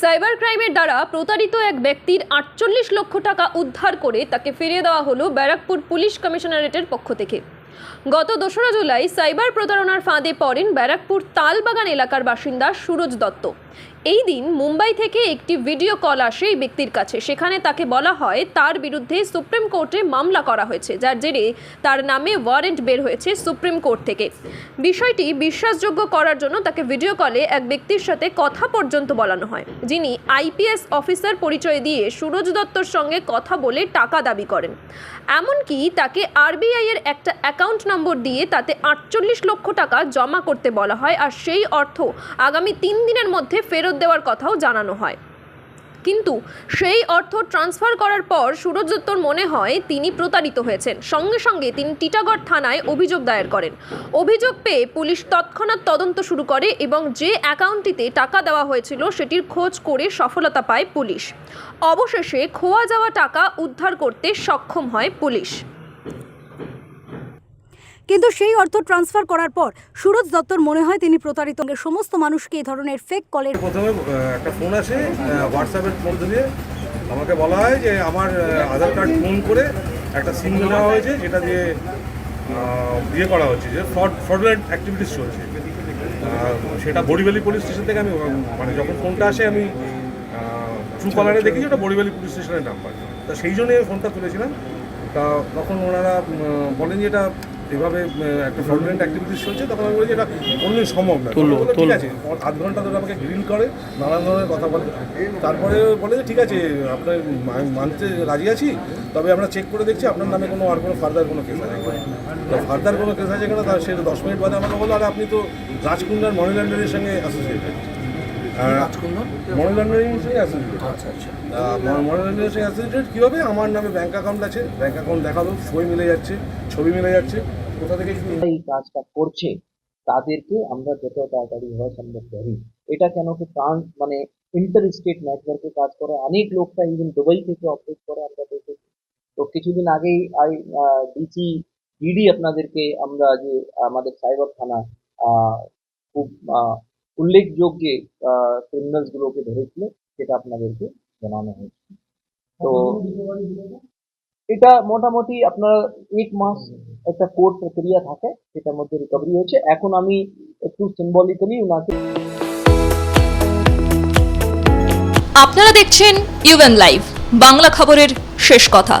Cyber ক্রাইমের দ্বারা প্রতারিত এক ব্যক্তির আটচল্লিশ লক্ষ টাকা উদ্ধার করে তাকে ফিরিয়ে দেওয়া হলো ব্যারাকপুর পুলিশ কমিশনারেটের পক্ষ থেকে। গত দোসরা জুলাই সাইবার প্রতারণার ফাঁদে পড়েন ব্যারাকপুর তালবাগান এলাকার বাসিন্দা সুরজ দত্ত। এই দিন মুম্বাই থেকে একটি ভিডিও কল আসে এই ব্যক্তির কাছে। সেখানে তাকে বলা হয়, তার বিরুদ্ধে সুপ্রিম কোর্টে মামলা করা হয়েছে, যার জেরে তার নামে ওয়ারেন্ট বের হয়েছে সুপ্রিম কোর্ট থেকে। বিষয়টি বিশ্বাসযোগ্য করার জন্য তাকে ভিডিও কলে এক ব্যক্তির সাথে কথা পর্যন্ত বলানো হয়, যিনি আইপিএস অফিসার পরিচয় দিয়ে সুরজ দত্তর সঙ্গে কথা বলে টাকা দাবি করেন। এমনকি তাকে আরবিআই এর একটা অ্যাকাউন্ট নম্বর দিয়ে তাতে আটচল্লিশ লক্ষ টাকা জমা করতে বলা হয়, আর সেই অর্থ আগামী তিন দিনের মধ্যে ফেরত দেওয়ার কথাও জানানো হয়। কিন্তু সেই অর্থ ট্রান্সফার করার পর সুরজ দত্তর মনে হয় তিনি প্রতারিত হয়েছেন। সঙ্গে সঙ্গে তিনি টিটাগড় থানায় অভিযোগ দায়ের করেন। অভিযোগ পেয়ে পুলিশ তৎক্ষণাৎ তদন্ত শুরু করে এবং যে অ্যাকাউন্টটিতে টাকা দেওয়া হয়েছিল সেটির খোঁজ করে সফলতা পায় পুলিশ। অবশেষে খোয়া যাওয়া টাকা উদ্ধার করতে সক্ষম হয় পুলিশ। কিন্তু সেই অর্থ ট্রান্সফার করার পর সুরজ দত্তর মনে হয় তিনি প্রতারিত। সমস্ত মানুষকে এই ধরনের ফেক কলের প্রথমে একটা ফোন আসে হোয়াটসঅ্যাপের ফোন দিয়ে। আমাকে বলা হয় যে আমার আধার কার্ড ফোন করে একটা সিম নেওয়া হয়েছে, যেটা দিয়ে ইয়ে করা হচ্ছে, যে ফ্রড ফ্রডুলেন্ট অ্যাক্টিভিটিস চলছে। সেটা বড়িবালি পুলিশ স্টেশন থেকে আমি মানে যখন ফোনটা আসে, আমি ট্রু কলারে দেখি যে ওটা বড়িবালি পুলিশ স্টেশনের নাম্বার তা সেই জন্যই ফোনটা তুলেছিলাম। তা তখন ওনারা বলেন যে এটা এভাবে একটা ফ্রডুলেন্ট অ্যাক্টিভিটিস চলছে তখন আমি বলি যে এটা কোনোদিন সম্ভব না। ঠিক আছে আধ ঘণ্টা ধরে আমাকে গ্রিল করে নানান ধরনের কথা বলে। তারপরে বলে যে ঠিক আছে আপনার মানতে রাজি আছি তবে আমরা চেক করে দেখছি আপনার নামে কোনো আর কোনো ফার্দার কোনো কেস আছে। তো ফার্দার কোনো কেস আছে কিনা তার সে দশ মিনিট বাদে আমাকে বলল আর আপনি তো রাজকুন্দার মানি লন্ডারের সঙ্গে অ্যাসোসিয়েটেড মানি লন্ডারিং সঙ্গে অ্যাসোসিয়েটেড আচ্ছা আচ্ছা। মানি লন্ডারিং সঙ্গে অ্যাসোসিয়েটেড কীভাবে? আমার নামে ব্যাঙ্ক অ্যাকাউন্ট আছে ব্যাঙ্ক অ্যাকাউন্ট দেখাল সই মিলে যাচ্ছে ছবি মিলে যাচ্ছে। কোথা থেকে কি এই কাজটা করছে তাদেরকে আমরা যত তাড়াতাড়ি হয় সম্ভব করি। এটা কেন কি ট্রান্স মানে ইন্টার স্টেট নেটওয়ার্কে কাজ করে? অনেক লোকটা ইভেন দুবাই থেকে অপারেট করে আমরা দেখেছি। তো কিছুদিন আগেই আই ডিসি ইডি আপনাদেরকে আমরা যে আমাদের সাইবার থানা আহ, খুব আহ, উল্লেখযোগ্য ক্রিমিনালস গুলোকে ধরেছিল সেটা আপনাদেরকে জানানো হয়েছে। তো এটা? মোটামুটি আপনার এক মাস একটা কোর্ট প্রক্রিয়া থাকে, সেটার মধ্যে রিকভারি হয়েছে। এখন আমি একটু সিম্বলিক্যালি ওনাকে আপনারা দেখছেন ইউএন লাইভ বাংলা খবরের শেষ কথা।